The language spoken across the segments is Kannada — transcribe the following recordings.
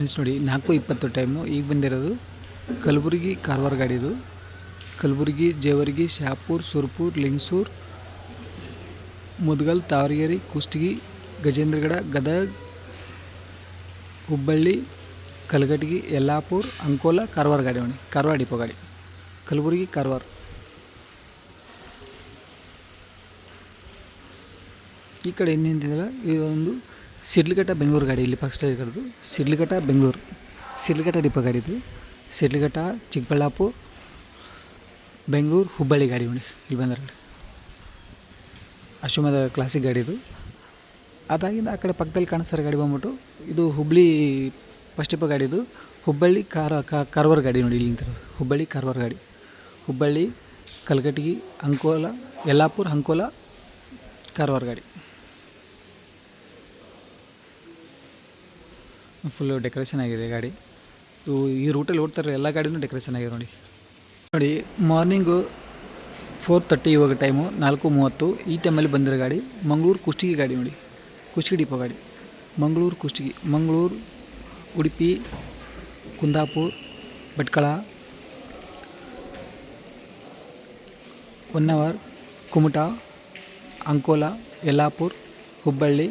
ಫ್ರೆಂಡ್ಸ್ ನೋಡಿ, ನಾಲ್ಕು ಇಪ್ಪತ್ತು ಟೈಮು ಈಗ ಬಂದಿರೋದು ಕಲಬುರಗಿ ಕಾರವಾರ ಗಾಡಿದು ಕಲಬುರಗಿ, ಜೇವರ್ಗಿ, ಶಾಪೂರ್, ಸುರ್ಪುರ್, ಲಿಂಗಸೂರ್, ಮುದ್ಗಲ್, ತಾವರಗೆರೆ, ಕುಷ್ಟಗಿ, ಗಜೇಂದ್ರಗಡ, ಗದಗ, ಹುಬ್ಬಳ್ಳಿ ಕಲಗಟಗಿ ಯಲ್ಲಾಪುರ್, ಅಂಕೋಲ, ಕಾರವಾರ ಗಾಡಿ ನೋಡಿ. ಕಾರವಾರ ಡಿಪೋ ಗಾಡಿ. ಕಲಬುರಗಿ ಕಾರವಾರ. ಈ ಕಡೆ ಇನ್ನೇನಿದೆಯಲ್ಲ ಇದೊಂದು ಸಿಡ್ಲಘಟ್ಟ ಬೆಂಗಳೂರು ಗಾಡಿ ಇಲ್ಲಿ ಫಸ್ಟ್ ಇರೋದು ಸಿಡ್ಲಘಟ್ಟ, ಬೆಂಗಳೂರು. ಸಿಡ್ಲಘಟ್ಟ ಡಿಪೋ ಗಾಡಿ ಇದು. ಸಿಡ್ಲಘಟ್ಟ ಚಿಕ್ಕಬಳ್ಳಾಪುರ ಬೆಂಗಳೂರು, ಹುಬ್ಬಳ್ಳಿ ಗಾಡಿ ನೋಡಿ. ಇಲ್ಲಿ ಬಂದ್ರೆ ಅಶ್ವಮದ ಕ್ಲಾಸಿಕ್ ಗಾಡಿ ಇದು. ಅದಾಗಿಂದ ಆ ಕಡೆ ಪಕ್ಕದಲ್ಲಿ ಕಾಣಿಸ್ತಾರೆ ಗಾಡಿ ಬಂದ್ಬಿಟ್ಟು. ಇದು ಹುಬ್ಬಳ್ಳಿ ಫಸ್ಟ್ ಡಿಪೋ ಗಾಡಿ ಇದು. ಹುಬ್ಬಳ್ಳಿ ಕಾರ ಕಾರವಾರ ಗಾಡಿ ನೋಡಿ ಇಲ್ಲಿ ನಿಂತಿರೋದು. ಹುಬ್ಬಳ್ಳಿ ಕಾರವಾರ ಗಾಡಿ. ಹುಬ್ಬಳ್ಳಿ ಕಲಗಟಗಿ ಅಂಕೋಲ, ಯಲ್ಲಾಪುರ, ಅಂಕೋಲ, ಕಾರವಾರ ಗಾಡಿ. ಫುಲ್ಲು ಡೆಕೋರೇಷನ್ ಆಗಿದೆ ಗಾಡಿ. ಈ ರೂಟಲ್ಲಿ ಓಡ್ತಾರೆ ಎಲ್ಲ ಗಾಡಿನೂ ಡೆಕೋರೇಷನ್ ಆಗಿದೆ ನೋಡಿ. ನೋಡಿ ಮಾರ್ನಿಂಗು ಫೋರ್ ತರ್ಟಿ ಇವಾಗ ಟೈಮು ನಾಲ್ಕು ಮೂವತ್ತು. ಈ ಟೈಮಲ್ಲಿ ಬಂದಿರೋ ಗಾಡಿ, ಮಂಗಳೂರು ಕುಷ್ಟಗಿ ಗಾಡಿ ನೋಡಿ. ಕುಷ್ಟಗಿ ಡಿಪೋ ಗಾಡಿ. ಮಂಗಳೂರು ಕುಷ್ಟಗಿ, ಮಂಗಳೂರು, ಉಡುಪಿ, ಕುಂದಾಪುರ, ಭಟ್ಕಳ, ಹೊನ್ನಾವರ್, ಕುಮಟಾ, ಅಂಕೋಲಾ, ಯಲ್ಲಾಪುರ್, ಹುಬ್ಬಳ್ಳಿ,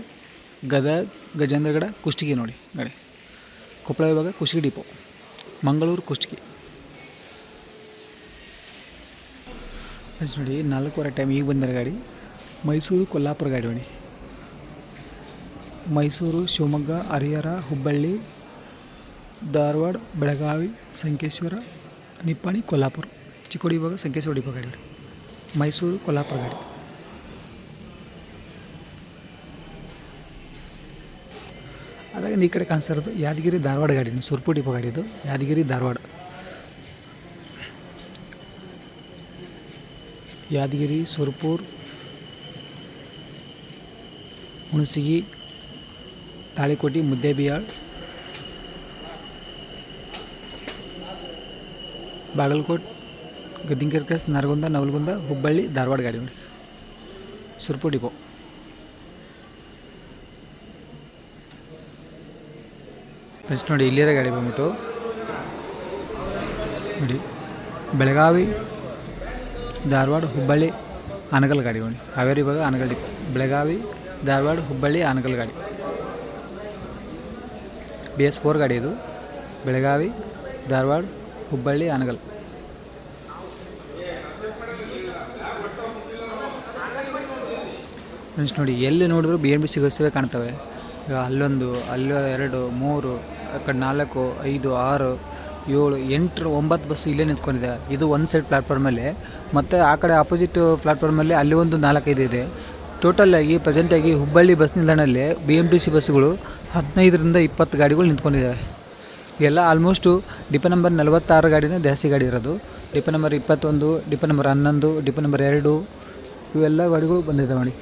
ಗದಗ ಗಜೇಂದ್ರಗಡ ಕುಷ್ಟಗಿ ನೋಡಿ ಗಾಡಿ ಕೊಪ್ಪಳ ವಿಭಾಗ ಕುಷ್ಟಗಿ ಡಿಪೋ, ಮಂಗಳೂರು ಕುಷ್ಟಗಿ. ನೋಡಿ, ನಾಲ್ಕೂವರೆ ಟೈಮ್ ಈಗ ಬಂದಿರೋ ಗಾಡಿ. ಮೈಸೂರು ಕೊಲ್ಲಾಪುರ ಗಾಡಿ ನೋಡಿ. ಮೈಸೂರು, ಶಿವಮೊಗ್ಗ, ಹರಿಹರ, ಹುಬ್ಬಳ್ಳಿ, ಧಾರವಾಡ, ಬೆಳಗಾವಿ, ಸಂಕೇಶ್ವರ, ನಿಪ್ಪಾಣಿ, ಕೊಲ್ಲಾಪುರ. ಚಿಕ್ಕೋಡಿ ಭಾಗ ಸಂಕೇಶ್ವರ ಡಿಪೋ ಗಾಡಿ ಮೈಸೂರು ಕೊಲ್ಲಾಪುರ ಗಾಡಿ. ಅದಾಗ ಈ ಕಡೆ ಕಾಣಿಸ್ತಾ ಇರೋದು ಯಾದಗಿರಿ ಧಾರವಾಡ ಗಾಡಿ ಸುರ್ಪು ಡಿಪೋ ಗಾಡಿ ಇದು ಯಾದಗಿರಿ ಧಾರವಾಡ ಯಾದಗಿರಿ ಸುರ್ಪುರ್ ಹುಣಸಗಿ ತಾಳಿಕೋಟಿ ಮುದ್ದೇಬಿಹಾಳ್ ಬಾಗಲಕೋಟ್ ಗದ್ದಿಂಕೆರೆ ಕ್ರಾಸ್ ನರಗುಂದ ನವಲಗುಂದ ಹುಬ್ಬಳ್ಳಿ ಧಾರವಾಡ ಗಾಡಿ ನೋಡಿ ಸುರ್ಪುರ್ ಡಿಪೋ ಫಸ್ಟ್ ನೋಡಿ ಇಲ್ಲಿರೋ ಗಾಡಿ ಬಂದ್ಬಿಟ್ಟು. ನೋಡಿ, ಬೆಳಗಾವಿ, ಧಾರವಾಡ, ಹುಬ್ಬಳ್ಳಿ, ಆನಗಲ್ ಗಾಡಿ ನೋಡಿ. ಹಾವೇರಿ ಭಾಗ, ಆನಗಲ್ ಬೆಳಗಾವಿ, ಧಾರವಾಡ, ಹುಬ್ಬಳ್ಳಿ, ಆನಗಲ್ ಗಾಡಿ. ಬಿ ಎಸ್ ಫೋರ್ ಗಾಡಿ ಇದು. ಬೆಳಗಾವಿ, ಧಾರವಾಡ, ಹುಬ್ಬಳ್ಳಿ, ಆನಗಲ್. ಫ್ರೆಂಡ್ಸ್ ನೋಡಿ, ಎಲ್ಲಿ ನೋಡಿದ್ರು ಬಿ ಎನ್ ಬಿ ಸಿಗೋಸಿವೆ ಕಾಣ್ತವೆ. ಅಲ್ಲೊಂದು, ಅಲ್ಲಿ ಎರಡು, ಮೂರು ಆ ಕಡೆ ನಾಲ್ಕು, ಐದು, ಆರು, ಏಳು ಎಂಟು ಒಂಬತ್ತು ಬಸ್ಸು ಇಲ್ಲೇ ನಿಂತ್ಕೊಂಡಿದೆ. ಇದು ಒಂದು ಸೈಡ್ ಪ್ಲ್ಯಾಟ್ಫಾರ್ಮಲ್ಲಿ ಮತ್ತು ಆ ಕಡೆ ಆಪೋಸಿಟ್ ಪ್ಲ್ಯಾಟ್ಫಾರ್ಮಲ್ಲಿ ಅಲ್ಲಿ ಒಂದು ನಾಲ್ಕೈದು ಇದೆ. ಟೋಟಲಾಗಿ ಪ್ರೆಸೆಂಟಾಗಿ ಹುಬ್ಬಳ್ಳಿ ಬಸ್ ನಿಲ್ದಾಣದಲ್ಲಿ ಬಿ ಎಂ ಟಿ ಸಿ ಬಸ್ಸುಗಳು ಹದಿನೈದರಿಂದ ಇಪ್ಪತ್ತು ಗಾಡಿಗಳು ನಿಂತ್ಕೊಂಡಿದ್ದಾವೆ ಎಲ್ಲ ಆಲ್ಮೋಸ್ಟು ಡಿಪ ನಂಬರ್ ನಲವತ್ತಾರು ಗಾಡಿನೇ ಜಾಸ್ತಿ ಗಾಡಿ ಇರೋದು. ಡಿಪ ನಂಬರ್ ಇಪ್ಪತ್ತೊಂದು ಡಿಪ ನಂಬರ್ ಹನ್ನೊಂದು ಡಿಪ ನಂಬರ್ ಎರಡು, ಇವೆಲ್ಲ ಗಾಡಿಗಳು ಬಂದಿದ್ದಾವೆ ನೋಡಿ.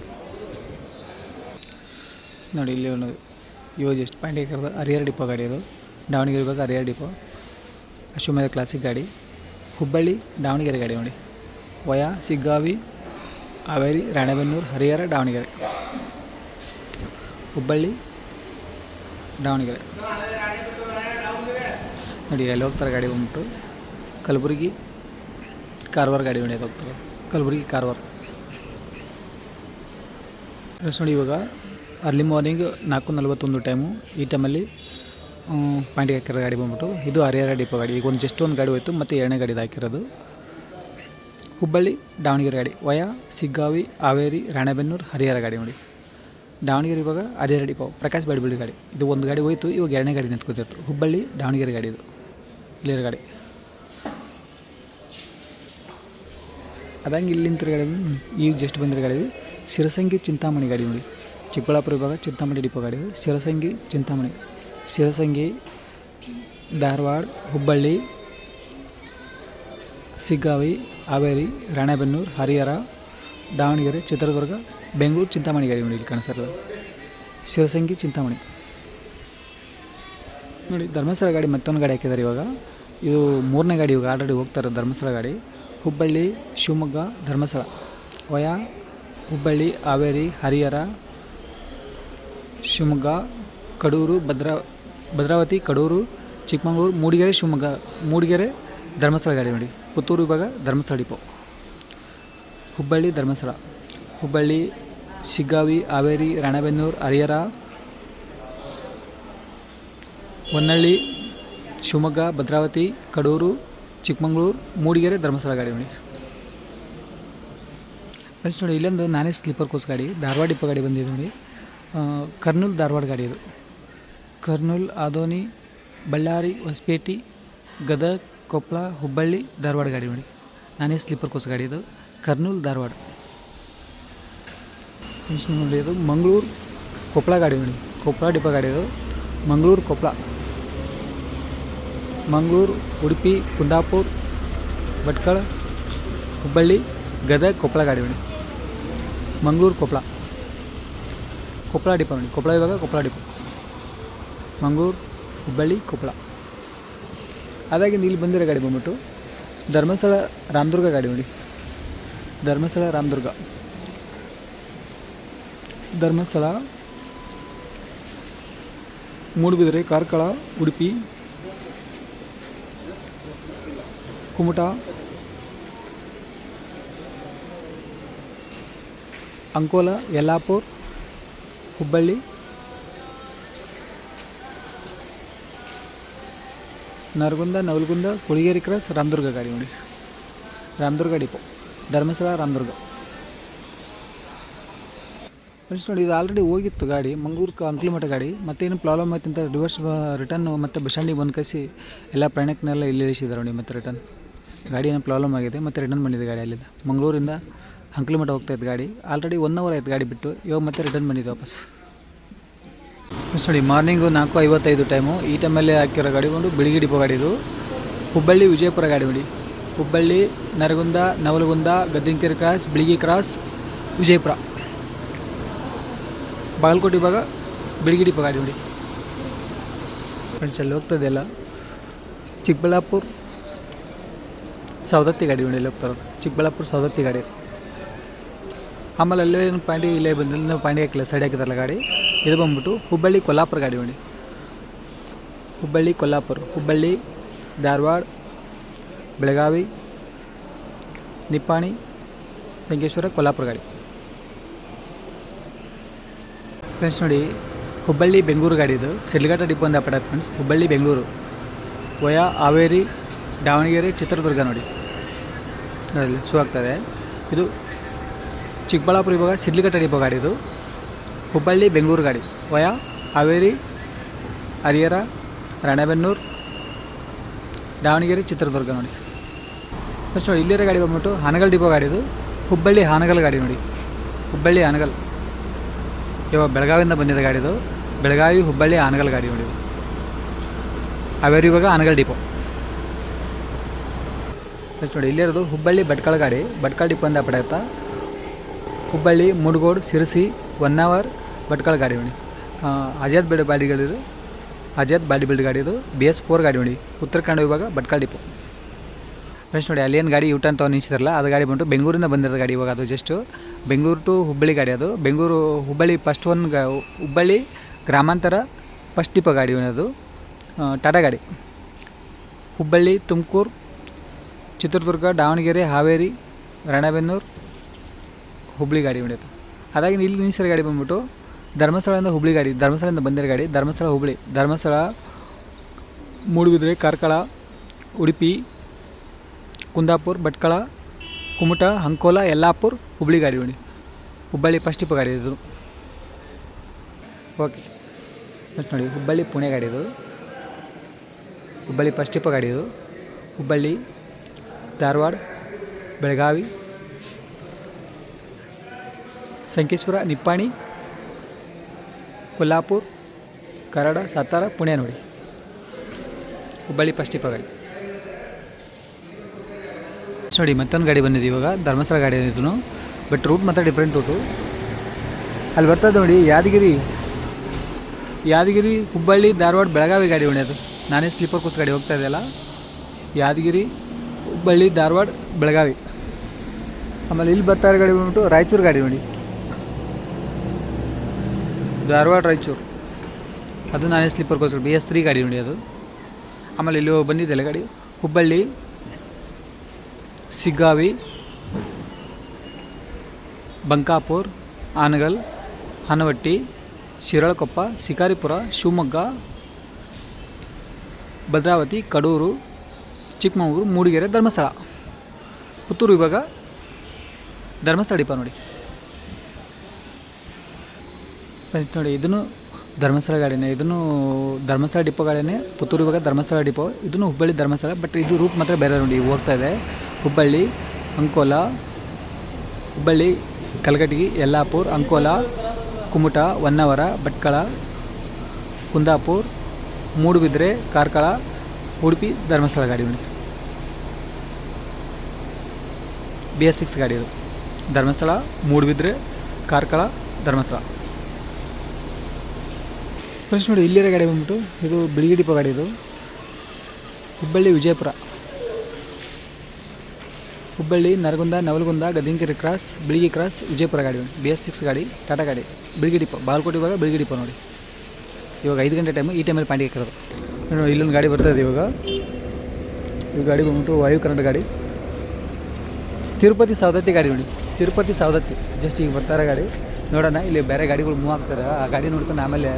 ನೋಡಿ ಇಲ್ಲಿ ಒಂದು ಇವಾಗ ಎಷ್ಟು ಪಾಯಿಂಟ್ ಹಾಕಿರೋದು ಹರಿಹರ ಡಿಪೋ ಗಾಡಿ ಅದು. ದಾವಣಗೆರೆ ಇವಾಗ ಹರಿಹರ ಡಿಪೋ. ಅಶ್ವಮೇಧ ಕ್ಲಾಸಿಕ್ ಗಾಡಿ. ಹುಬ್ಬಳ್ಳಿ, ದಾವಣಗೆರೆ ಗಾಡಿ ನೋಡಿ. ವಯಾ, ಸಿಗ್ಗಾವಿ, ಹಾವೇರಿ, ರಾಣೆಬೆನ್ನೂರು, ಹರಿಹರ, ದಾವಣಗೆರೆ. ಹುಬ್ಬಳ್ಳಿ, ದಾವಣಗೆರೆ. ನೋಡಿ, ಎಲ್ಲಿ ಹೋಗ್ತಾರೆ ಗಾಡಿ ಬಂದ್ಬಿಟ್ಟು? ಕಲಬುರಗಿ, ಕಾರವಾರ ಗಾಡಿ ಎಲ್ಲಿ ಹೋಗ್ತಾರೆ. ಕಲಬುರಗಿ, ಕಾರವಾರ. ನೋಡಿ ಇವಾಗ ಅರ್ಲಿ ಮಾರ್ನಿಂಗ್ ನಾಲ್ಕು ನಲ್ವತ್ತೊಂದು ಟೈಮು ಈ ಟೈಮಲ್ಲಿ ಪಾಯಿಂಟಿಗೆ ಹಾಕಿರೋ ಗಾಡಿ ಬಂದ್ಬಿಟ್ಟು, ಇದು ಹರಿಹರ ಡಿಪೋ ಗಾಡಿ. ಈಗ ಒಂದು ಜಸ್ಟ್ ಒಂದು ಗಾಡಿ ಹೋಯ್ತು, ಮತ್ತು ಎರಡನೇ ಗಾಡಿ ಹಾಕಿರೋದು. ಹುಬ್ಬಳ್ಳಿ, ದಾವಣಗೆರೆ ಗಾಡಿ. ವಯಾ, ಸಿಗ್ಗಾವಿ, ಹಾವೇರಿ, ರಾಣೆಬೆನ್ನೂರು, ಹರಿಹರ ಗಾಡಿ ನೋಡಿ. ದಾವಣಗೆರೆ ಇವಾಗ ಹರಿಹರ ಡಿಪೋ ಪ್ರಕಾಶ್ ಬಾಡಿಬಿಡಿ ಗಾಡಿ. ಇದು ಒಂದು ಗಾಡಿ ಹೋಯ್ತು, ಇವಾಗ ಎರಡನೇ ಗಾಡಿ ನಿಂತ್ಕೊತಿತ್ತು ಹುಬ್ಬಳ್ಳಿ, ದಾವಣಗೆರೆ ಗಾಡಿ ಇದು. ಇಲ್ಲಿರೋ ಗಾಡಿ. ಅದಂಗೆ ಇಲ್ಲಿ ನಿಂತಿರೋ ಗಾಡಿ ಈಗ ಜಸ್ಟ್ ಬಂದಿರೋ ಗಾಡಿ ಸಿರಸಂಗಿ ಚಿಂತಾಮಣಿ ಗಾಡಿ ನೋಡಿ. ಚಿಕ್ಕಬಳ್ಳಾಪುರ ವಿಭಾಗ ಚಿಂತಾಮಣಿ ಡಿಪೋ ಗಾಡಿ. ಶಿರಸಂಗಿ, ಚಿಂತಾಮಣಿ. ಶಿರಸಂಗಿ, ಧಾರವಾಡ, ಹುಬ್ಬಳ್ಳಿ, ಸಿಗ್ಗಾವಿ, ಹಾವೇರಿ, ರಾಣೆಬೆನ್ನೂರು, ಹರಿಹರ, ದಾವಣಗೆರೆ, ಚಿತ್ರದುರ್ಗ, ಬೆಂಗಳೂರು, ಚಿಂತಾಮಣಿ ಗಾಡಿ ನೋಡಿ ಇಲ್ಲಿ ಕಾಣಿಸ್ತಿರೋದು. ಶಿವಸಂಗಿ ಚಿಂತಾಮಣಿ. ನೋಡಿ, ಧರ್ಮಸ್ಥಳ ಗಾಡಿ ಮತ್ತೊಂದು ಗಾಡಿ ಹಾಕಿದ್ದಾರೆ ಇವಾಗ. ಇದು ಮೂರನೇ ಗಾಡಿ ಇವಾಗ ಆಲ್ರೆಡಿ ಹೋಗ್ತಾರೆ ಧರ್ಮಸ್ಥಳ ಗಾಡಿ. ಹುಬ್ಬಳ್ಳಿ, ಶಿವಮೊಗ್ಗ, ಧರ್ಮಸ್ಥಳ. ವಯಾ, ಹುಬ್ಬಳ್ಳಿ, ಹಾವೇರಿ, ಹರಿಹರ ಶಿವಮೊಗ್ಗ, ಕಡೂರು, ಭದ್ರಾ, ಭದ್ರಾವತಿ, ಕಡೂರು, ಚಿಕ್ಕಮಗಳೂರು, ಮೂಡಿಗೆರೆ, ಶಿವಮೊಗ್ಗ, ಮೂಡಿಗೆರೆ ಧರ್ಮಸ್ಥಳ ಗಾಡಿ ನೋಡಿ. ಪುತ್ತೂರು ವಿಭಾಗ, ಧರ್ಮಸ್ಥಳ ಡಿಪೋ. ಹುಬ್ಬಳ್ಳಿ, ಧರ್ಮಸ್ಥಳ. ಹುಬ್ಬಳ್ಳಿ, ಶಿಗ್ಗಾವಿ, ಹಾವೇರಿ, ರಾಣೆಬೆನ್ನೂರು, ಹರಿಹರ, ಹೊನ್ನಳ್ಳಿ, ಶಿವಮೊಗ್ಗ, ಭದ್ರಾವತಿ, ಕಡೂರು, ಚಿಕ್ಕಮಗಳೂರು, ಮೂಡಿಗೆರೆ, ಧರ್ಮಸ್ಥಳ ಗಾಡಿ ನೋಡಿ. ಫ್ರೆಂಡ್ಸ್ ನೋಡಿ, ಇಲ್ಲೊಂದು ನಾನೇ ಸ್ಲೀಪರ್ ಕೋಸ್ ಗಾಡಿ, ಧಾರವಾಡ ಡಿಪೋ ಗಾಡಿ ಬಂದಿದೆ ನೋಡಿ. ಕರ್ನೂಲ್ ಧಾರವಾಡ ಗಾಡಿ ಇದು ಕರ್ನೂಲ್, ಆದೋನಿ, ಬಳ್ಳಾರಿ, ಹೊಸಪೇಟೆ, ಗದಗ ಕೊಪ್ಪಳ ಹುಬ್ಬಳ್ಳಿ, ಧಾರವಾಡ ಗಾಡಿ ನೋಡಿ. ನಾನೇ ಸ್ಲೀಪರ್ ಕೋಸ್ ಗಾಡಿ ಇದು. ಕರ್ನೂಲ್, ಧಾರವಾಡ. ನೆಕ್ಸ್ಟ್ ನೋಡಿ ಇದು. ಮಂಗಳೂರು ಕೊಪ್ಪಳ ಗಾಡಿ ನೋಡಿ. ಕೊಪ್ಪಳ ಡಿಪೋ ಗಾಡಿ ಇದು. ಮಂಗಳೂರು ಕೊಪ್ಪಳ ಮಂಗಳೂರು, ಉಡುಪಿ, ಕುಂದಾಪುರ, ಭಟ್ಕಳ, ಹುಬ್ಬಳ್ಳಿ, ಗದಗ ಕೊಪ್ಪಳ ಗಾಡಿ ನೋಡಿ. ಮಂಗಳೂರು ಕೊಪ್ಪಳ ಕೊಪ್ಪಳ ಡಿಪೋ ನೋಡಿ ಕೊಪ್ಪಳ ಇವಾಗ ಕೊಪ್ಪಳ ಡಿಪೋ ಮಂಗಳೂರು ಹುಬ್ಬಳ್ಳಿ ಕೊಪ್ಪಳ ಅದಾಗಿಂದ ಇಲ್ಲಿ ಬಂದಿರೋ ಗಾಡಿ ಬಂದ್ಬಿಟ್ಟು ಧರ್ಮಸ್ಥಳ ರಾಮದುರ್ಗ ಗಾಡಿ ನೋಡಿ ಧರ್ಮಸ್ಥಳ ರಾಮದುರ್ಗ ಧರ್ಮಸ್ಥಳ ಮೂಡುಬಿದಿರೆ ಕಾರ್ಕಳ ಉಡುಪಿ ಕುಮಟ ಅಂಕೋಲ ಯಲ್ಲಾಪುರ್ ಹುಬ್ಬಳ್ಳಿ. ನರಗುಂದ, ನವಲಗುಂದ, ಕುಳಿಗೇರಿ ಕ್ರಾಸ್, ರಾಮದುರ್ಗ ಗಾಡಿ ನೋಡಿ. ರಾಮದುರ್ಗ ಡಿಪೋ, ಧರ್ಮಸ್ಥಳ, ರಾಮದುರ್ಗ. ಫ್ರೆಂಡ್ಸ್ ನೋಡಿ, ಇದು ಆಲ್ರೆಡಿ ಹೋಗಿತ್ತು ಗಾಡಿ, ಮಂಗಳೂರು ಅಂಕ್ಲಿಮಠ ಗಾಡಿ. ಮತ್ತೇನು ಪ್ರಾಬ್ಲಮ್ ಆಯ್ತು ಅಂತ ರಿವರ್ಸ್ ರಿಟರ್ನ್ ಮತ್ತೆ ಬಸ್ ಬಂದು ಕಳಿಸಿ ಎಲ್ಲ ಪ್ರಯಾಣಿಕನೆಲ್ಲ ಇಲ್ಲಿ ಇಳಿಸಿದ್ದಾರೆ ನೋಡಿ, ಮತ್ತೆ ರಿಟರ್ನ್ ಗಾಡಿ ಏನೋ ಪ್ರಾಬ್ಲಮ್ ಆಗಿದೆ, ಮತ್ತೆ ರಿಟರ್ನ್ ಬಂದಿದೆ ಗಾಡಿ ಅಲ್ಲಿಂದ. ಮಂಗಳೂರಿಂದ ಹೋಗ್ತಾ ಇತ್ತು ಗಾಡಿ. ಆಲ್ರೆಡಿ ಒನ್ ಅವರ್ ಆಯ್ತು ಗಾಡಿ ಬಿಟ್ಟು. ಇವಾಗ ಮತ್ತೆ ರಿಟರ್ನ್ ಬಂದಿದೆ ವಾಪಸ್. ಸರಿ ಮಾರ್ನಿಂಗು ನಾಲ್ಕು ಐವತ್ತೈದು ಟೈಮು ಈ ಟೈಮಲ್ಲಿ ಹಾಕಿರೋ ಗಾಡಿ ಒಂದು ಬಿಳಿಗಿ ಡಿಪೋ ಗಾಡಿ ಇದು. ಹುಬ್ಬಳ್ಳಿ, ವಿಜಯಪುರ ಗಾಡಿ ನೋಡಿ. Hubballi, Naragund, Navalgund Gaddinakere cross Biligi cross Vijayapura. Bagalkot ಭಾಗ ಬಿಳಿಗಿ ಡಿಪೋ ಗಾಡಿ ನೋಡಿ. ಫ್ರೆಂಡ್ಸ್ ಅಲ್ಲಿ ಹೋಗ್ತದೆಲ್ಲ ಚಿಕ್ಕಬಳ್ಳಾಪುರ, ಸವದತ್ತಿ ಗಾಡಿ ನೋಡಿ ಹೋಗ್ತಾರೆ ಚಿಕ್ಕಬಳ್ಳಾಪುರ, ಸವದತ್ತಿ ಗಾಡಿ. ಆಮೇಲೆ ಅಲ್ಲೇ ಪಾಂಡಿ ಇಲ್ಲೇ ಬಂದಿಲ್ಲ ಪಾಂಡಿ ಹಾಕಿಲ್ಲ ಸೈಡ್ ಹಾಕಿದಾರಲ್ಲ ಗಾಡಿ. ಇದು ಬಂದ್ಬಿಟ್ಟು ಹುಬ್ಬಳ್ಳಿ ಕೊಲ್ಲಾಪುರ ಗಾಡಿ ಬನ್ನಿ. ಹುಬ್ಬಳ್ಳಿ ಕೊಲ್ಲಾಪುರ, ಹುಬ್ಬಳ್ಳಿ, ಧಾರವಾಡ, ಬೆಳಗಾವಿ, ನಿಪ್ಪಾಣಿ, ಸಂಕೇಶ್ವರ, ಕೊಲ್ಲಾಪುರ ಗಾಡಿ. ಫ್ರೆಂಡ್ಸ್ ನೋಡಿ, ಹುಬ್ಬಳ್ಳಿ ಬೆಂಗಳೂರು ಗಾಡಿ ಇದು. ಸಿಡ್ಲಘಟ್ಟ ಡಿಪೋ ಒಂದು ಅಪಡ ಫ್ರೆಂಡ್ಸ್ ಹುಬ್ಬಳ್ಳಿ ಬೆಂಗಳೂರು. ವಯಾ, ಹಾವೇರಿ, ದಾವಣಗೆರೆ, ಚಿತ್ರದುರ್ಗ ನೋಡಿ. ಅದರಲ್ಲಿ ಶೂ ಆಗ್ತದೆ. ಇದು ಚಿಕ್ಕಬಳ್ಳಾಪುರ ಇವಾಗ ಸಿಡ್ಲಿಘಟ್ಟ ಡಿಪೋ ಗಾಡಿ ಇದು. ಹುಬ್ಬಳ್ಳಿ, ಬೆಂಗಳೂರು ಗಾಡಿ. ವಯಾ, ಹಾವೇರಿ, ಹರಿಹರ, ರಾಣೆಬೆನ್ನೂರು, ದಾವಣಗೆರೆ, ಚಿತ್ರದುರ್ಗ ನೋಡಿ. ಫಸ್ಟ್ ನೋಡಿ ಇಲ್ಲಿರೋ ಗಾಡಿ ಬಂದ್ಬಿಟ್ಟು ಹಾನಗಲ್ ಡಿಪೋ ಗಾಡಿ ಇದು. ಹುಬ್ಬಳ್ಳಿ, ಹಾನಗಲ್ ಗಾಡಿ ನೋಡಿ. ಹುಬ್ಬಳ್ಳಿ, ಹಾನಗಲ್. ಇವಾಗ ಬೆಳಗಾವಿಯಿಂದ ಬಂದಿದೆ ಗಾಡಿ ಇದು. ಬೆಳಗಾವಿ, ಹುಬ್ಬಳ್ಳಿ, ಹಾನಗಲ್ ಗಾಡಿ ನೋಡಿ. ಹಾವೇರಿ ಇವಾಗ ಹಾನಗಲ್ ಡಿಪೋ. ಫಸ್ಟ್ ನೋಡಿ, ಇಲ್ಲಿರೋದು ಹುಬ್ಬಳ್ಳಿ ಭಟ್ಕಳ ಗಾಡಿ. ಭಟ್ಕಳ ಡಿಪೋ ಅಂತ ಪಡೆಯುತ್ತಾ ಹುಬ್ಬಳ್ಳಿ ಮುಡ್ಗೋಡು ಸಿರಸಿ ಒನ್ ಅವರ್ ಭಟ್ಕಳ ಗಾಡಿ ಅಜಾದ್ ಆ, ಬಾಡಿ ಗಾಡಿ ಇದು. ಅಜಾದ್ ಬಾಡಿ ಬಿಲ್ಡ್ ಗಾಡಿ ಇದು. ಬಿ ಎಸ್ ಫೋರ್ ಗಾಡಿ ಹೊಣಿ. ಉತ್ತರ ಕನ್ನಡ ವಿಭಾಗ ಭಟ್ಕಳ ಡಿಪೋ. ಫ್ರೆಂಡ್ಸ್ ನೋಡಿ ಅಲ್ಲಿ ಏನು ಗಾಡಿ ಯೂಟರ್ನ್ ತೊಗೊಂಡು ನಿಂತಿದ್ದಾರಲ್ಲ ಅದು ಗಾಡಿ ಬಂದು ಬೆಂಗಳೂರಿಂದ ಬಂದಿರೋ ಗಾಡಿ ಇವಾಗ ಅದು ಜಸ್ಟ್ ಬೆಂಗಳೂರು ಟು ಹುಬ್ಬಳ್ಳಿ ಗಾಡಿ ಅದು. ಬೆಂಗಳೂರು ಹುಬ್ಬಳ್ಳಿ ಫಸ್ಟ್ ಒನ್ ಗಾ ಹುಬ್ಬಳ್ಳಿ ಗ್ರಾಮಾಂತರ ಫಸ್ಟ್ ಡಿಪೋ ಗಾಡಿ ಅದು. ಟಾಟಾ ಗಾಡಿ. ಹುಬ್ಬಳ್ಳಿ ತುಮಕೂರು ಚಿತ್ರದುರ್ಗ ದಾವಣಗೆರೆ ಹಾವೇರಿ ರಾಣೆಬೆನ್ನೂರು ಹುಬ್ಳಿ ಗಾಡಿ ಬಂದಿತ್ತು. ಅದಾಗಿ ಇಲ್ಲಿ ನಿಲ್ಸಿರೋ ಗಾಡಿ ಬಂದ್ಬಿಟ್ಟು ಧರ್ಮಸ್ಥಳದಿಂದ ಹುಬ್ಳಿ ಗಾಡಿ, ಧರ್ಮಸ್ಥಳದಿಂದ ಬಂದಿರೋ ಗಾಡಿ, ಧರ್ಮಸ್ಥಳ ಹುಬ್ಳಿ, ಧರ್ಮಸ್ಥಳ, ಮೂಡುಬಿದ್ರೆ ಕಾರ್ಕಳ, ಉಡುಪಿ, ಕುಂದಾಪುರ, ಭಟ್ಕಳ, ಕುಮಟ, ಅಂಕೋಲ, ಯಲ್ಲಾಪುರ, ಹುಬ್ಳಿ ಗಾಡಿ ನೋಡಿ ಹುಬ್ಬಳ್ಳಿ ಫಸ್ಟ್ ಇಪ್ಪ ಗಾಡಿ ಇದು ಓಕೆ ನೆಕ್ಸ್ಟ್ ನೋಡಿ, ಹುಬ್ಬಳ್ಳಿ ಪುಣೆ ಗಾಡಿ ಇದು ಹುಬ್ಬಳ್ಳಿ ಫಸ್ಟ್ ಇಪ್ಪ ಗಾಡಿ ಇದು ಹುಬ್ಬಳ್ಳಿ, ಧಾರವಾಡ, ಬೆಳಗಾವಿ ಸಂಕೇಶ್ವರ ನಿಪ್ಪಾಣಿ, ಕೊಲ್ಲಾಪುರ, ಕರಡ, ಸಾತಾರ ಪುಣೆ ನೋಡಿ ಹುಬ್ಬಳ್ಳಿ ಟಿಪ್ ಗಾಡಿ. ನೋಡಿ, ಮತ್ತೊಂದು ಗಾಡಿ ಬಂದಿದೆ ಇವಾಗ, ಧರ್ಮಸ್ಥಳ ಗಾಡಿ ಬಂದಿದ್ದು ಬಟ್ ರೂಟ್ ಮಾತ್ರ ಡಿಫ್ರೆಂಟ್ ರೂಟು ಅಲ್ಲಿ ಬರ್ತದೆ ನೋಡಿ, ಯಾದಗಿರಿ ಯಾದಗಿರಿ, ಹುಬ್ಬಳ್ಳಿ, ಧಾರವಾಡ, ಬೆಳಗಾವಿ ಗಾಡಿ ಹೊಣೆ ಅದು ನಾನೇ ಸ್ಲೀಪರ್ ಕೋಚ್ ಗಾಡಿ ಹೋಗ್ತಾ ಇದೆಯಲ್ಲ ಯಾದಗಿರಿ, ಹುಬ್ಬಳ್ಳಿ, ಧಾರವಾಡ, ಬೆಳಗಾವಿ. ಆಮೇಲೆ ಇಲ್ಲಿ ಬರ್ತಾ ಇರೋ ಗಾಡಿ ಬಂದ್ಬಿಟ್ಟು ರಾಯಚೂರು ಗಾಡಿ ನೋಡಿ. ಧಾರವಾಡ ರಾಯಚೂರು. ಅದು ನಾನೇ ಸ್ಲೀಪರ್ಗೋಸ್ಕರ, ಬಿ ಎಸ್ ತ್ರೀ ಗಾಡಿ ನೋಡಿ ಅದು ಆಮೇಲೆ ಇಲ್ಲಿ ಬಂದಿದ್ದೆಲ್ಲ ಗಾಡಿ? ಹುಬ್ಬಳ್ಳಿ, ಸಿಗ್ಗಾವಿ, ಬಂಕಾಪುರ್, ಆನಗಲ್, ಹನವಟ್ಟಿ, ಶಿರಾಳಕೊಪ್ಪ, ಶಿಕಾರಿಪುರ, ಶಿವಮೊಗ್ಗ, ಭದ್ರಾವತಿ, ಕಡೂರು, ಚಿಕ್ಕಮಗಳೂರು, ಮೂಡಿಗೆರೆ ಧರ್ಮಸ್ಥಳ. ಪುತ್ತೂರು ವಿಭಾಗ ಧರ್ಮಸ್ಥಳ ಡಿಪ ನೋಡಿ. ಬಂತು ನೋಡಿ, ಇದನ್ನು ಧರ್ಮಸ್ಥಳ ಗಾಡಿನೇ, ಇದನ್ನು ಧರ್ಮಸ್ಥಳ ಡಿಪೋ ಗಾಡಿನೇ, ಪುತ್ತೂರು ಇವಾಗ ಧರ್ಮಸ್ಥಳ ಡಿಪೋ, ಇದನ್ನು ಹುಬ್ಬಳ್ಳಿ ಧರ್ಮಸ್ಥಳ ಬಟ್ ಇದು ರೂಟ್ ಮಾತ್ರ ಬೇರೆ ನೋಡಿ ಹೋಗ್ತಾ ಇದೆ. ಹುಬ್ಬಳ್ಳಿ, ಅಂಕೋಲ, ಹುಬ್ಬಳ್ಳಿ ಕಲಗಟಗಿ ಯಲ್ಲಾಪುರ್, ಅಂಕೋಲ, ಕುಮಟ, ಹೊನ್ನಾವರ, ಭಟ್ಕಳ, ಕುಂದಾಪುರ್, ಮೂಡುಬಿದ್ರೆ, ಕಾರ್ಕಳ, ಉಡುಪಿ ಧರ್ಮಸ್ಥಳ ಗಾಡಿ ನೋಡಿ. ಬಿ ಎಸ್ ಸಿಕ್ಸ್ ಗಾಡಿ ಇದು. ಧರ್ಮಸ್ಥಳ, ಮೂಡುಬಿದ್ರೆ, ಕಾರ್ಕಳ, ಧರ್ಮಸ್ಥಳ. ಫ್ರೆಂಡ್ಸ್ ನೋಡಿ ಇಲ್ಲಿರೋ ಗಾಡಿ ಬಂದ್ಬಿಟ್ಟು, ಇದು ಬಿಳಿಗಿ ಡಿಪೋ ಗಾಡಿ ಇದು. ಹುಬ್ಬಳ್ಳಿ ವಿಜಯಪುರ. ಹುಬ್ಬಳ್ಳಿ, ನರಗುಂದ, ನವಲಗುಂದ ಗದಿಂಕೆರೆ ಕ್ರಾಸ್ ಬಿಳಿಗಿ ಕ್ರಾಸ್ ವಿಜಯಪುರ ಗಾಡಿ ಬಿ ಎಸ್ ಸಿಕ್ಸ್ ಗಾಡಿ ಟಾಟಾ ಗಾಡಿ. ಬಿಳಿಗಿ ಡಿಪೋ ಬಾಲ್ಕೋಟ್ ಇವಾಗ ಬಿಳಿಗಿಡಿಪ ನೋಡಿ. ಇವಾಗ ಐದು ಗಂಟೆ ಟೈಮು ಈ ಟೈಮಲ್ಲಿ ಪಾಂಡಿ ಹಾಕಿರೋದು ನೋಡಿ ಇಲ್ಲೊಂದು ಗಾಡಿ ಬರ್ತಾ ಇದೆ ಇವಾಗ. ಈ ಗಾಡಿ ಬಂದ್ಬಿಟ್ಟು ವಾಯು ಕನ್ನಡ ಗಾಡಿ. ತಿರುಪತಿ ಸವದತ್ತಿ ಗಾಡಿ ನೋಡಿ. ತಿರುಪತಿ ಸವದತ್ತಿ. ಜಸ್ಟ್ ಈಗ ಬರ್ತಾರೆ ಗಾಡಿ. ನೋಡೋಣ, ಇಲ್ಲಿ ಬೇರೆ ಗಾಡಿಗಳು ಮೂವ್ ಆಗ್ತಾರೆ ಆ ಗಾಡಿ ನೋಡ್ಕೊಂಡು ಆಮೇಲೆ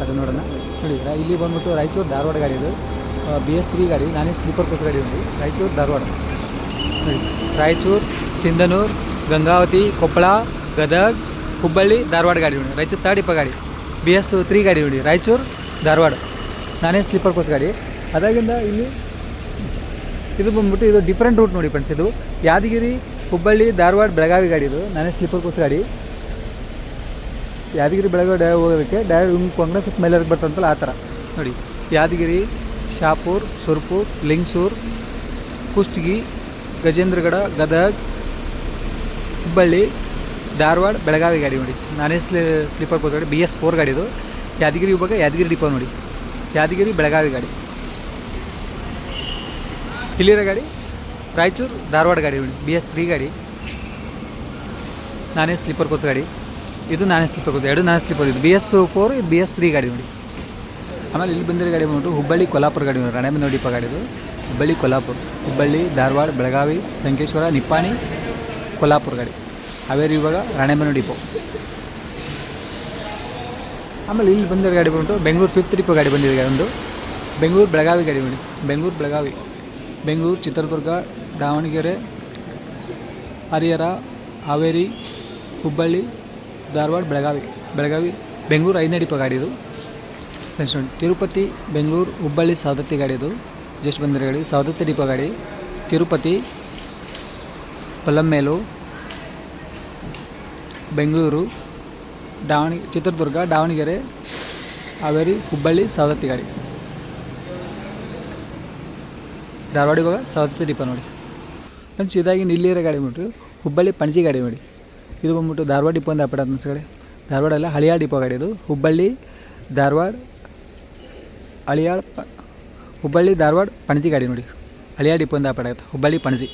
ಅದು ನೋಡೋಣ. ನೋಡಿದ್ರ ಇಲ್ಲಿ ಬಂದ್ಬಿಟ್ಟು ರಾಯಚೂರು ಧಾರವಾಡ ಗಾಡಿ ಇದು. ಬಿ ಎಸ್ ತ್ರೀ ಗಾಡಿ. ನಾನೇ ಸ್ಲೀಪರ್ ಕೋಸ್ ಗಾಡಿ ಒಂದು. ರಾಯಚೂರು ಧಾರವಾಡ. ನೋಡಿ. ರಾಯಚೂರು, ಸಿಂಧನೂರು, ಗಂಗಾವತಿ, ಕೊಪ್ಪಳ, ಗದಗ್, ಹುಬ್ಬಳ್ಳಿ, ಧಾರವಾಡ ಗಾಡಿ ನೋಡಿ. ರಾಯಚೂರು ತಾಡಿಪ ಗಾಡಿ. ಬಿ ಎಸ್ ತ್ರೀ ಗಾಡಿ ನೋಡಿ. ರಾಯಚೂರು, ಧಾರವಾಡ. ನಾನೇ ಸ್ಲೀಪರ್ ಕೋಸ್ ಗಾಡಿ. ಅದಾಗಿಂದ ಇಲ್ಲಿ ಇದು ಬಂದ್ಬಿಟ್ಟು ಇದು ಡಿಫ್ರೆಂಟ್ ರೂಟ್ ನೋಡಿ ಫ್ರೆಂಡ್ಸ್ ಇದು. ಯಾದಗಿರಿ, ಹುಬ್ಬಳ್ಳಿ, ಧಾರವಾಡ, ಬೆಳಗಾವಿ ಗಾಡಿ ಇದು. ನಾನೇ ಸ್ಲೀಪರ್ ಕೋಸ್ ಗಾಡಿ. ಯಾದಗಿರಿ ಬೆಳಗಾವಿ ಡೈರೆ ಹೋಗೋದಕ್ಕೆ ಡೈರೆಕ್ಟ್ ಹಿಂಗೆ ಸ್ವಲ್ಪ ಮೇಲೆವರೆಗೆ ಮೇಲೆ ಬರ್ತಂತಲ್ಲ ಆ ಥರ. ನೋಡಿ, ಯಾದಗಿರಿ, ಶಾಪೂರ್, ಸುರ್ಪುರ್, ಲಿಂಗ್ಸೂರ್, ಕುಷ್ಟಗಿ, ಗಜೇಂದ್ರಗಡ, ಗದಗ, ಹುಬ್ಬಳ್ಳಿ, ಧಾರವಾಡ, ಬೆಳಗಾವಿ ಗಾಡಿ ನೋಡಿ. ನಾನೇ ಸ್ಲಿ, ಸ್ಲೀಪರ್ ಕೋಚ್ ಗಾಡಿ, ಬಿ ಎಸ್ ಫೋರ್ ಗಾಡಿ ಇದು. ಯಾದಗಿರಿ ವಿಭಾಗ, ಯಾದಗಿರಿ ಡಿಪೋ ನೋಡಿ. ಯಾದಗಿರಿ, ಬೆಳಗಾವಿ ಗಾಡಿ. ಇಲ್ಲಿರ ಗಾಡಿ, ರಾಯಚೂರು, ಧಾರವಾಡ ಗಾಡಿ ನೋಡಿ. ಬಿ ಎಸ್ ತ್ರೀ ಗಾಡಿ. ನಾನೇ ಸ್ಲೀಪರ್ ಕೋಚ್ ಗಾಡಿ. ಇದು ನಾನೇ ಸ್ಲೀಪರ್ ಎರಡು ನಾನೇ ಸ್ಲೀಪರ್ ಇದು ಬಿ ಎಸ್ ಫೋರ್ ಇದು ಬಿ ಎಸ್ ತ್ರೀ ಗಾಡಿ ನೋಡಿ. ಆಮೇಲೆ ಇಲ್ಲಿ ಬಂದಿರೋ ಗಾಡಿ ಬಂದ್ಬಿಟ್ಟು ಹುಬ್ಬಳ್ಳಿ ಕೊಲ್ಲಾಪುರ ಗಾಡಿ ನೋಡಿ ರಾಣೆಬೆನ್ನೂರು ನೋಡಿಪ್ಪ ಗಾಡಿದು ಹುಬ್ಬಳ್ಳಿ ಕೊಲ್ಲಾಪುರ. ಹುಬ್ಬಳ್ಳಿ, ಧಾರವಾಡ, ಬೆಳಗಾವಿ, ಸಂಕೇಶ್ವರ, ನಿಪ್ಪಾಣಿ, ಕೊಲ್ಲಾಪುರ ಗಾಡಿ. ಹಾವೇರಿ ಇವಾಗ ರಾಣೆಬೆನ್ನೂರು ಡಿಪೋ. ಆಮೇಲೆ ಇಲ್ಲಿ ಬಂದಿರೋ ಗಾಡಿ ಬಂದ್ಬಿಟ್ಟು ಬೆಂಗಳೂರು ಫಿಫ್ತ್ ಡಿಪೋ ಗಾಡಿ ಬಂದಿದೆ ಒಂದು. ಬೆಂಗಳೂರು, ಬೆಳಗಾವಿ ಗಾಡಿ ನೋಡಿ ಬೆಂಗಳೂರು, ಬೆಳಗಾವಿ. ಬೆಂಗಳೂರು, ಚಿತ್ರದುರ್ಗ, ದಾವಣಗೆರೆ, ಹರಿಹರ, ಹಾವೇರಿ, ಹುಬ್ಬಳ್ಳಿ ಧಾರವಾಡ, ಬೆಳಗಾವಿ ಬೆಳಗಾವಿ, ಬೆಂಗಳೂರು ಐದನೇ ಡಿಪ ಗಾಡಿ ಇದು. ನೆಕ್ಸ್ಟ್ ತಿರುಪತಿ, ಬೆಂಗಳೂರು, ಹುಬ್ಬಳ್ಳಿ, ಸವದತ್ತಿ ಗಾಡಿ ಇದು. ಜಸ್ಟ್ ಬಂದಿರೋ ಗಾಡಿ. ಸವದತ್ತಿ ಡಿಪ ಗಾಡಿ. ತಿರುಪತಿ, ಪಲ್ಲಮ್ಮೇಲು, ಬೆಂಗಳೂರು, ದಾವಣಿ, ಚಿತ್ರದುರ್ಗ, ದಾವಣಗೆರೆ, ಹಾವೇರಿ, ಹುಬ್ಬಳ್ಳಿ, ಸವದತ್ತಿ ಗಾಡಿ. ಧಾರವಾಡ ಇವಾಗ ಸವದತ್ತಿ ಡಿಪ ನೋಡಿ. ಫ್ರೆಂಡ್ಸ್ ಇದಾಗಿ ಇಲ್ಲಿರೋ ಗಾಡಿ ನೋಡಿರಿ. ಹುಬ್ಬಳ್ಳಿ, ಪಣಜಿ ಗಾಡಿ ನೋಡಿ. ಇದು ಬಂದ್ಬಿಟ್ಟು ಧಾರವಾಡ ಡಿಪೋ ಅಂತ ಅಪಡ ಕಡೆ ಧಾರವಾಡ ಅಲ್ಲ, ಹಳಿಯಾಳ ಡಿಪೋ ಗಾಡಿ ಇದು. ಹುಬ್ಬಳ್ಳಿ, ಧಾರವಾಡ, ಹಳಿಯಾಳ್ ಹುಬ್ಬಳ್ಳಿ, ಧಾರವಾಡ, ಪಣಜಿ ಗಾಡಿ ನೋಡಿ. ಹಳಿಯಾಳ್ ಡಿಪೋ ಅಂತ ಅಪಡ ಹುಬ್ಬಳ್ಳಿ, ಪಣಜಿ.